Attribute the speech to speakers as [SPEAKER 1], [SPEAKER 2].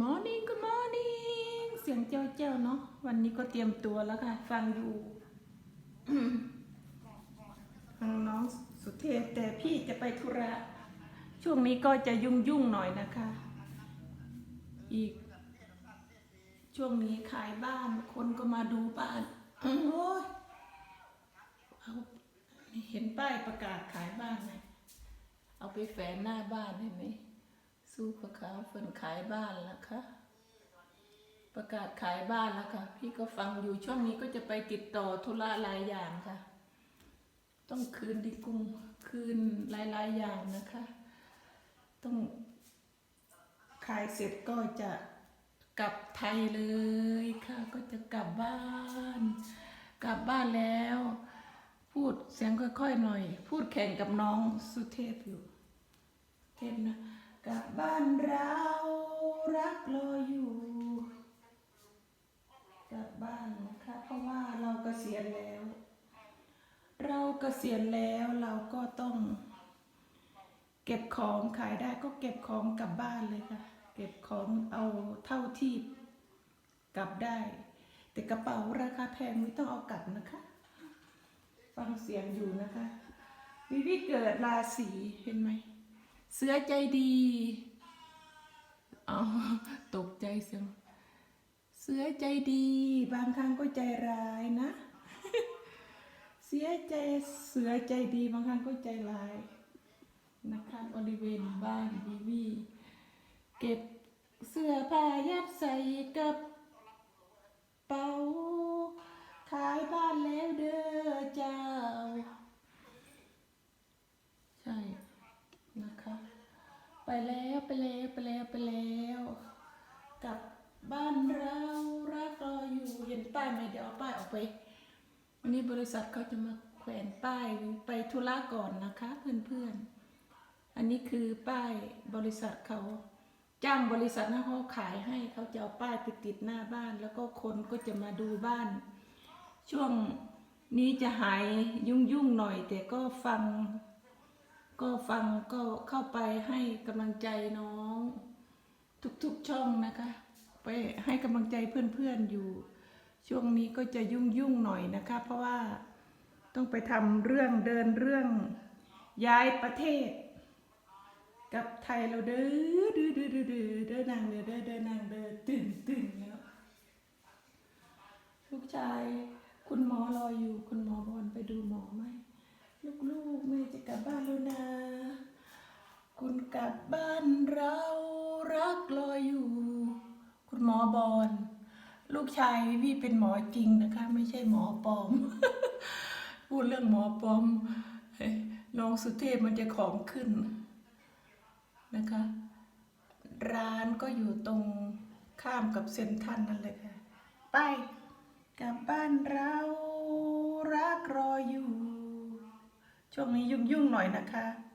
[SPEAKER 1] morning good morning เสียงเจ้าเจ้าเนาะวันนี้ก็เตรียมตัวแล้วค่ะ ฟังอยู่ฟังน้องสุเทพแต่พี่จะไปธุระ ช่วงนี้ก็จะยุ่งยุ่งหน่อยนะคะ อีก ช่วงนี้ขายบ้านคนก็มาดูบ้านโอ้ยเอาเห็นป้ายประกาศขายบ้านไหมเอาไปแฝนหน้าบ้านเห็นไหม สู้พระขาเฟินขายบ้านแล้วค่ะ ประกาศขายบ้านแล้วค่ะ พี่ก็ฟังอยู่ช่วงนี้ก็จะไปติดต่อธุระหลายอย่างค่ะ ต้องคืนดีกุ้งคืนหลายๆอย่างนะคะ ต้องขายเสร็จก็จะกลับไทยเลยค่ะ ก็จะกลับบ้าน กลับบ้านแล้ว พูดเสียงค่อยๆหน่อย พูดแข่งกับน้องสุเทพอยู่ เทพนะ ลับบ้านเรารักรออยู่กลับบ้านนะคะเพราะว่าเรากเกษียณแล้ว เราเกษียณแล้วเราก็ต้อง เก็บของขายได้ก็เก็บของกลับบ้านเลยค่ะ เก็บของเอาเท่าที่กลับได้ แต่กระเป๋าราคาแพงไม่ต้องเอากลับนะคะ ฟังเสียงอยู่นะคะวิวิเกิดราศีเห็นไหม เสือใจดีอ๋อตกใจเสียงเสือใจดี บางครั้งก็ใจร้ายนะ เสียใจเสือใจดีบางครั้งก็ใจร้ายนะคะบริเวณบ้านวีวีเก็บเสื้อผ้ายัดใส่กับเป๋า ขายบ้านแล้วเด้อเจ้า ใช่นะคะ ไปแล้วไปแล้วไปแล้วไปแล้ว กลับบ้านเรารักรออยู่เห็นป้ายไหมเดี๋ยวเอาป้ายออกไป วันนี้บริษัทเขาจะมาแขวนป้ายไปธุระก่อนนะคะ เพื่อนๆ อันนี้คือป้ายบริษัทเขาจ้างบริษัทนะเขาขายให้เขาจะเอาป้ายไปติดหน้าบ้าน แล้วก็คนก็จะมาดูบ้าน ช่วงนี้จะหายยุ่งๆหน่อย แต่ก็ฟัง ก็ฟังก็เข้าไปให้กำลังใจน้อง ทุกๆช่องนะคะ ไปให้กำลังใจเพื่อนๆอยู่ ช่วงนี้ก็จะยุ่งๆหน่อยนะคะ เพราะว่าต้องไปทำเรื่องเดินเรื่องย้ายประเทศ กับไทยเราเด้อเด้อเด้อเด้อเด้อเด้อนางเด้อเด้อเด้อนางเด้อตื่นตื่นแล้วลูกชายคุณหมอรออยู่คุณหมอบอลไปดูหมอไหม ลูกๆแม่จะกลับบ้านแล้วนะ คุณกลับบ้านเรารักรออยู่ คุณหมอบอลลูกชายพี่เป็นหมอจริงนะคะ ไม่ใช่หมอปลอม พูดเรื่องหมอปลอมน้องสุเทพมันจะของขึ้นนะคะ ร้านก็อยู่ตรงข้ามกับเซ็นทรัลนั่นเลยค่ะ ไปกลับบ้านเรารักรออยู่ ช่วงนี้ยุ่งๆหน่อยนะคะ